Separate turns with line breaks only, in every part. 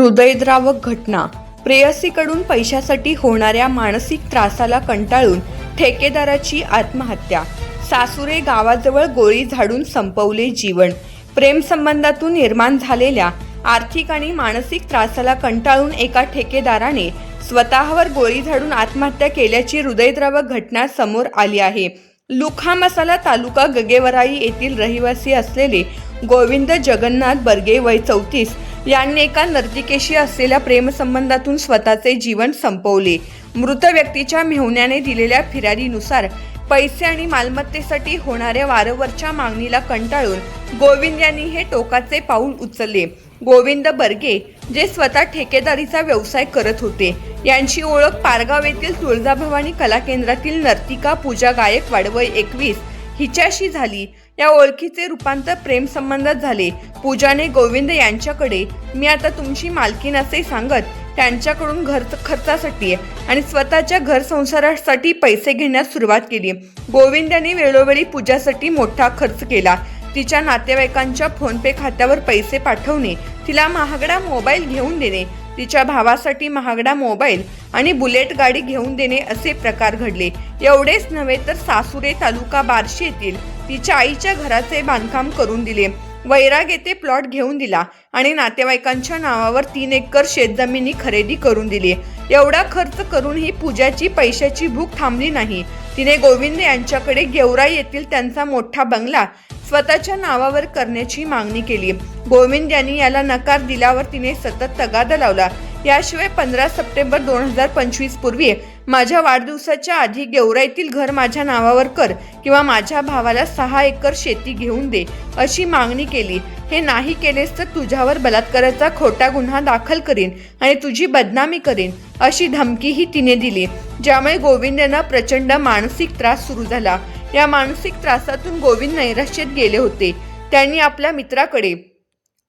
हृदयद्रावक घटना. प्रेयसीकडून पैशासाठी होणाऱ्या मानसिक त्रासाला कंटाळून ठेकेदाराची आत्महत्या. सासुरे गावाजवळ गोळी झाडून संपवले जीवन. प्रेमसंबंधातून निर्माण झालेल्या आर्थिक आणि मानसिक त्रासाला कंटाळून एका ठेकेदाराने स्वतःवर गोळी झाडून आत्महत्या केल्याची हृदयद्रावक घटना समोर आली आहे. लुखा मसाला तालुका गगेवराई येथील रहिवासी असलेले गोविंद जगन्नाथ बर्गे वय चौतीस यांनी एका नर्तिकेशी असलेल्या प्रेमसंबंधातून स्वतःचे जीवन संपवले. मृत व्यक्तीच्या मेहुण्याने दिलेल्या फिर्यादीनुसार पैसे आणि मालमत्तेसाठी होणाऱ्या वारंवारच्या मागणीला कंटाळून गोविंद यांनी हे टोकाचे पाऊल उचलले. गोविंद बर्गे जे स्वतः ठेकेदारीचा व्यवसाय करत होते यांची ओळख पारगाव येथील तुळजाभवानी कला केंद्रातील नर्तिका पूजा गायकवाड वय एकवीस हिच्याशी झाली. या ओळखीचे रूपांतर प्रेम संबंधात झाले. पूजाने गोविंद यांच्याकडे मी आता तुमची मालकीन असे सांगत त्यांच्याकडून घर खर्चासाठी आणि स्वतःच्या घर संसारासाठी पैसे घेण्यास सुरुवात केली. गोविंद यांनी वेळोवेळी पूजासाठी मोठा खर्च केला. तिच्या नातेवाईकांच्या फोनपे खात्यावर पैसे पाठवणे तिला महागडा मोबाईल घेऊन देणे तिच्या भावासाठी महागडा मोबाईल आणि बुलेट गाडी घेऊन देणे असे प्रकार घडले. एवढेच नव्हे तर सासुरे तालुका बार्शी येथील तिच्या आईच्या घराचे बांधकाम करून दिले. वैराग येथे प्लॉट घेऊन दिला आणि नातेवाईकांच्या नावावर तीन एकर शेतजमिनी खरेदी करून दिली. एवढा खर्च करूनही पूजाची पैशाची भूक थांबली नाही. तिने गोविंद यांच्याकडे गेवराई येथील त्यांचा मोठा बंगला स्वतःच्या नावावर करण्याची मागणी केली. गोविंद यांनी याला नकार दिल्यावर तिने सतत तगादा लावला. याशिवाय पंधरा सप्टेंबर दोन हजार पंचवीस पूर्वी माझ्या वाढदिवसाच्या आधी गेवराईतील घर माझ्या नावावर कर किंवा माझ्या भावाला सहा एकर शेती घेऊन दे अशी मागणी केली. हे नाही केलेस तर तुझ्यावर बलात्काराचा खोटा गुन्हा दाखल करीन आणि तुझी बदनामी करीन अशी धमकीही तिने दिली. ज्यामुळे गोविंदनं प्रचंड मानसिक त्रास सुरू झाला. या मानसिक त्रासातून गोविंद नैराश्यात गेले होते. त्यांनी आपल्या मित्राकडे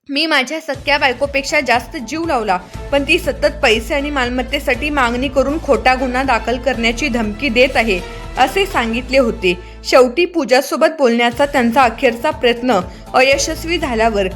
मी माझ्या सख्या बायकोपेक्षा जास्त जीव लावला पण ती सतत पैसे आणि मालमत्तेसाठी मागणी करून खोटा गुन्हा दाखल करण्याची धमकी देत आहे असे सांगितले होते. शेवटी पूजासोबत बोलण्याचा त्यांचा अखेरचा प्रयत्न अयशस्वी झाल्यावर